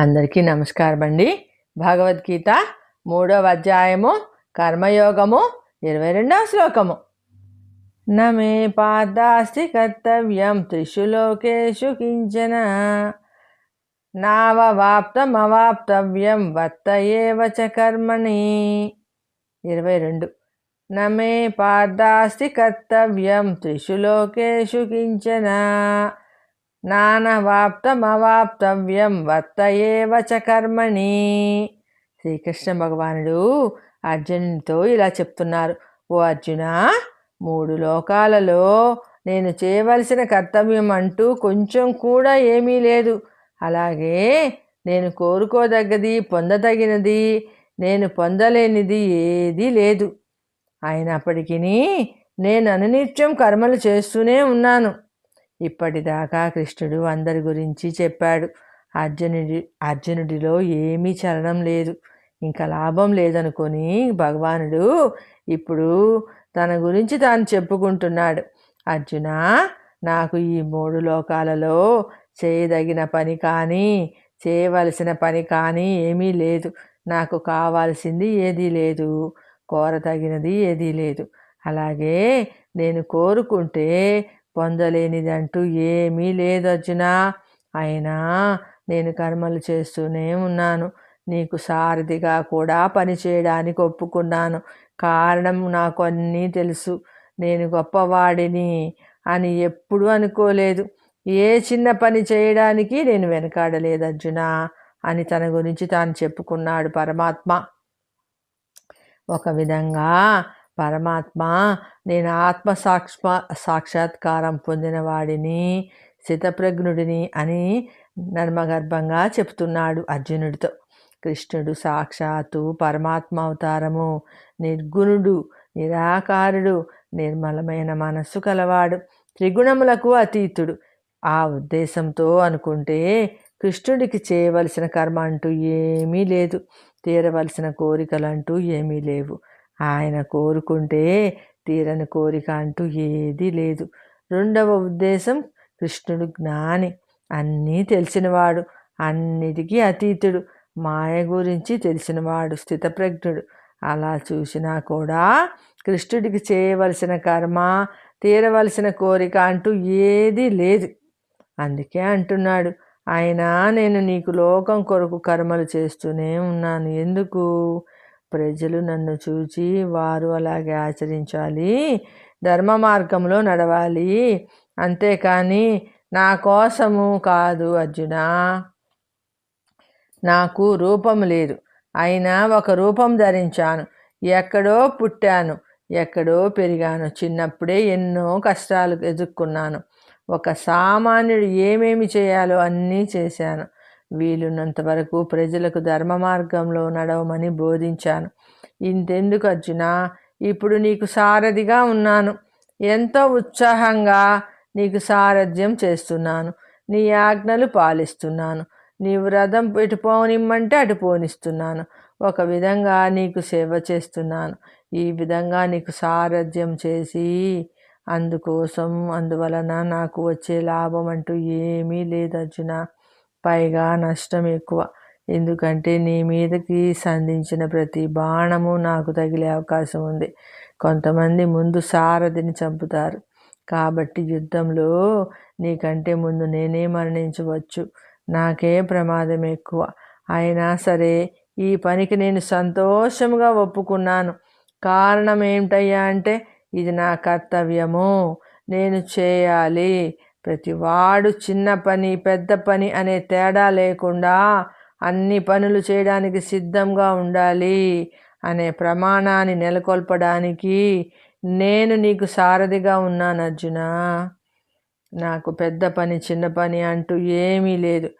అందరికీ నమస్కారం అండి భగవద్గీత మూడవ అధ్యాయము కర్మయోగము ఇరవై రెండవ శ్లోకము. నమే పాదాస్తి కర్తవ్యం త్రిషు లోకేషు కించన. నావవాప్తమవాప్తవ్యం వర్త ఏవచ కర్మణి. ఇరవై రెండు. నమే పాదాస్తి కర్తవ్యం త్రిషు లోకేషు కించన. నానవాప్తమవాప్తవ్యం వర్తయేవ చ కర్మణి శ్రీకృష్ణ భగవానుడు అర్జునుడితో ఇలా చెప్తున్నారు ఓ అర్జున మూడు లోకాలలో నేను చేయవలసిన కర్తవ్యం అంటూ కొంచెం కూడా ఏమీ లేదు. అలాగే నేను కోరుకోదగ్గది పొందదగినది నేను పొందలేనిది ఏదీ లేదు. అయినప్పటికీ నేను అనునిత్యం కర్మలు చేస్తూనే ఉన్నాను. ఇప్పటిదాకా కృష్ణుడు అందరి గురించి చెప్పాడు. అర్జునుడి అర్జునుడిలో ఏమీ చలనం లేదు. ఇంకా లాభం లేదనుకొని భగవానుడు ఇప్పుడు తన గురించి తాను చెప్పుకుంటున్నాడు. అర్జున నాకు ఈ మూడు లోకాలలో చేయదగిన పని కానీ చేయవలసిన పని కానీ ఏమీ లేదు. నాకు కావాల్సింది ఏదీ లేదు. కోరతగినది ఏదీ లేదు. అలాగే నేను కోరుకుంటే పొందలేనిదంటూ ఏమీ లేదు అర్జున. అయినా నేను కర్మలు చేస్తూనే ఉన్నాను. నీకు సారథిగా కూడా పనిచేయడానికి ఒప్పుకున్నాను. కారణం నాకు అన్నీ తెలుసు. నేను గొప్పవాడిని అని ఎప్పుడు అనుకోలేదు. ఏ చిన్న పని చేయడానికి నేను వెనకాడలేదు అర్జున అని తన గురించి తాను చెప్పుకున్నాడు పరమాత్మ. ఒక విధంగా పరమాత్మ నేను ఆత్మ సాక్ష సాక్షాత్కారం పొందిన వాడిని శితప్రజ్ఞుడిని అని నర్మగర్భంగా చెప్తున్నాడు అర్జునుడితో. కృష్ణుడు సాక్షాత్తు పరమాత్మ అవతారము నిర్గుణుడు నిరాకారుడు నిర్మలమైన మనస్సు కలవాడు త్రిగుణములకు అతీతుడు. ఆ ఉద్దేశంతో అనుకుంటే కృష్ణుడికి చేయవలసిన కర్మ అంటూ ఏమీ లేదు. తీరవలసిన కోరికలు అంటూ ఏమీ లేవు. ఆయన కోరుకుంటే తీరని కోరిక అంటూ ఏదీ లేదు. రెండవ ఉద్దేశం కృష్ణుడు జ్ఞాని. అన్నీ తెలిసినవాడు అన్నిటికీ అతీతుడు. మాయ గురించి తెలిసినవాడు స్థితప్రజ్ఞుడు. అలా చూసినా కూడా కృష్ణుడికి చేయవలసిన కర్మ తీరవలసిన కోరిక అంటూ ఏదీ లేదు. అందుకే అంటున్నాడు ఆయన నేను నీకు లోకం కొరకు కర్మలు చేస్తూనే ఉన్నాను. ఎందుకు? ప్రజలు నన్ను చూచి వారు అలాగే ఆచరించాలి. ధర్మ మార్గంలో నడవాలి. అంతేకాని నా కోసము కాదు అర్జున. నాకు రూపం లేదు. అయినా ఒక రూపం ధరించాను. ఎక్కడో పుట్టాను. ఎక్కడో పెరిగాను. చిన్నప్పుడే ఎన్నో కష్టాలు ఎదుర్కొన్నాను. ఒక సామాన్యుడు ఏమేమి చేయాలో అన్నీ చేశాను. వీలున్నంత వరకు ప్రజలకు ధర్మ మార్గంలో నడవమని బోధించాను. ఇంతెందుకు అర్జున? ఇప్పుడు నీకు సారథిగా ఉన్నాను. ఎంతో ఉత్సాహంగా నీకు సారథ్యం చేస్తున్నాను. నీ ఆజ్ఞలు పాలిస్తున్నాను. నీవు రథం ఇటు పోనిమ్మంటే అటు పోనిస్తున్నాను. ఒక విధంగా నీకు సేవ చేస్తున్నాను. ఈ విధంగా నీకు సారథ్యం చేసి అందుకోసం అందువలన నాకు వచ్చే లాభం అంటూ ఏమీ లేదు అర్జున. పైగా నష్టం ఎక్కువ. ఎందుకంటే నీ మీదకి సంధించిన ప్రతి బాణము నాకు తగిలే అవకాశం ఉంది. కొంతమంది ముందు సారథిని చంపుతారు. కాబట్టి యుద్ధంలో నీకంటే ముందు నేనే మరణించవచ్చు. నాకే ప్రమాదం ఎక్కువ. అయినా సరే ఈ పనికి నేను సంతోషంగా ఒప్పుకున్నాను. కారణం ఏమిటయ్యా అంటే ఇది నా కర్తవ్యము. నేను చేయాలి. ప్రతివాడు చిన్న పని పెద్ద పని అనే తేడా లేకుండా అన్ని పనులు చేయడానికి సిద్ధంగా ఉండాలి అనే ప్రమాణాన్ని నెలకొల్పడానికి నేను నీకు సారథిగా ఉన్నాను అర్జున. నాకు పెద్ద పని చిన్న పని అంటూ ఏమీ లేదు.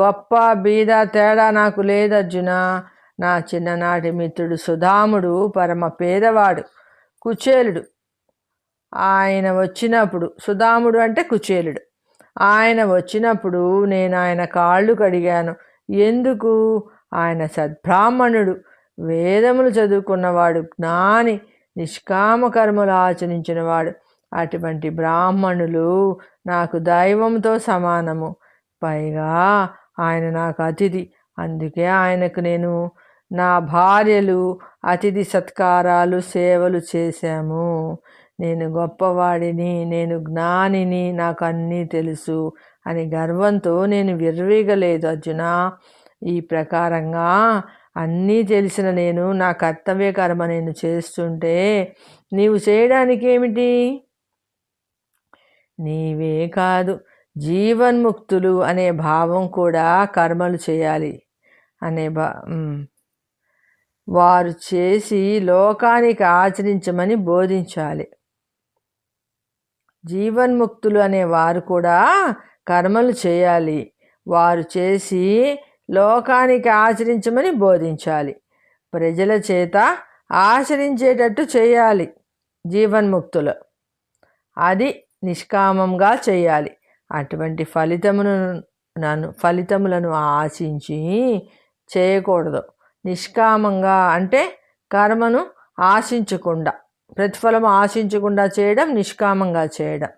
గొప్ప బీద తేడా నాకు లేదు అర్జున. నా చిన్ననాటి మిత్రుడు సుధాముడు పరమ పేదవాడు కుచేలుడు. ఆయన వచ్చినప్పుడు సుధాముడు అంటే కుచేలుడు. ఆయన వచ్చినప్పుడు నేను ఆయన కాళ్ళు కడిగాను. ఎందుకు? ఆయన సద్బ్రాహ్మణుడు. వేదములు చదువుకున్నవాడు జ్ఞాని నిష్కామ కర్మలు ఆచరించినవాడు. అటువంటి బ్రాహ్మణులు నాకు దైవంతో సమానము. పైగా ఆయన నాకు అతిథి. అందుకే ఆయనకు నేను నా భార్యలు అతిథి సత్కారాలు సేవలు చేశాము. నేను గొప్పవాడిని నేను జ్ఞానిని నాకు అన్నీ తెలుసు అని గర్వంతో నేను విర్రవీగలేదు అర్జున. ఈ ప్రకారంగా అన్నీ తెలిసిన నేను నా కర్తవ్య కర్మ నేను చేస్తుంటే నీవు చేయడానికి ఏమిటి? నీవే కాదు జీవన్ముక్తులు అనే భావం కూడా కర్మలు చేయాలి అనే భా వారు చేసి లోకానికి ఆచరించమని బోధించాలి. జీవన్ముక్తులు అనే వారు కూడా కర్మలు చేయాలి. వారు చేసి లోకానికి ఆచరించమని బోధించాలి. ప్రజల చేత ఆచరించేటట్టు చేయాలి జీవన్ముక్తులు. అది నిష్కామంగా చేయాలి. అటువంటి ఫలితమును నన్ను ఫలితములను ఆశించి చేయకూడదు. నిష్కామంగా అంటే కర్మను ఆశించకుండా. ప్రతిఫలం ఆశించకుండా చేయడం నిష్కామంగా చేయడం.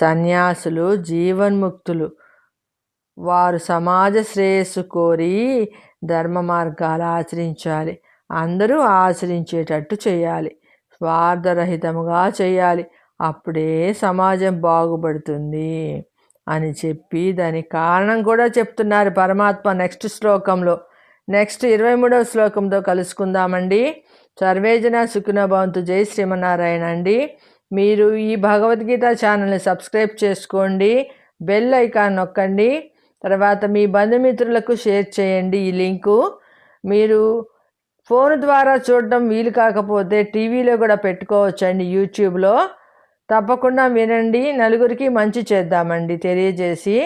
సన్యాసులు జీవన్ముక్తులు. వారు సమాజ శ్రేయస్సు కోరి ధర్మ మార్గాలు ఆచరించాలి. అందరూ ఆచరించేటట్టు చేయాలి. స్వార్థరహితముగా చేయాలి. అప్పుడే సమాజం బాగుపడుతుంది అని చెప్పి దానికి కారణం కూడా చెప్తున్నారు పరమాత్మ నెక్స్ట్ శ్లోకంలో. నెక్స్ట్ ఇరవై మూడవ శ్లోకంతో కలుసుకుందామండి. సర్వేజన సుఖినభవంతు జై శ్రీమన్నారాయణ అండి. మీరు ఈ భగవద్గీత ఛానల్ని సబ్స్క్రైబ్ చేసుకోండి. బెల్ ఐకాన్ నొక్కండి. తర్వాత మీ బంధుమిత్రులకు షేర్ చేయండి ఈ లింకు. మీరు ఫోన్ ద్వారా చూడడం వీలు కాకపోతే టీవీలో కూడా పెట్టుకోవచ్చండి యూట్యూబ్లో. తప్పకుండా వినండి. నలుగురికి మంచి చేద్దామండి తెలియజేసి.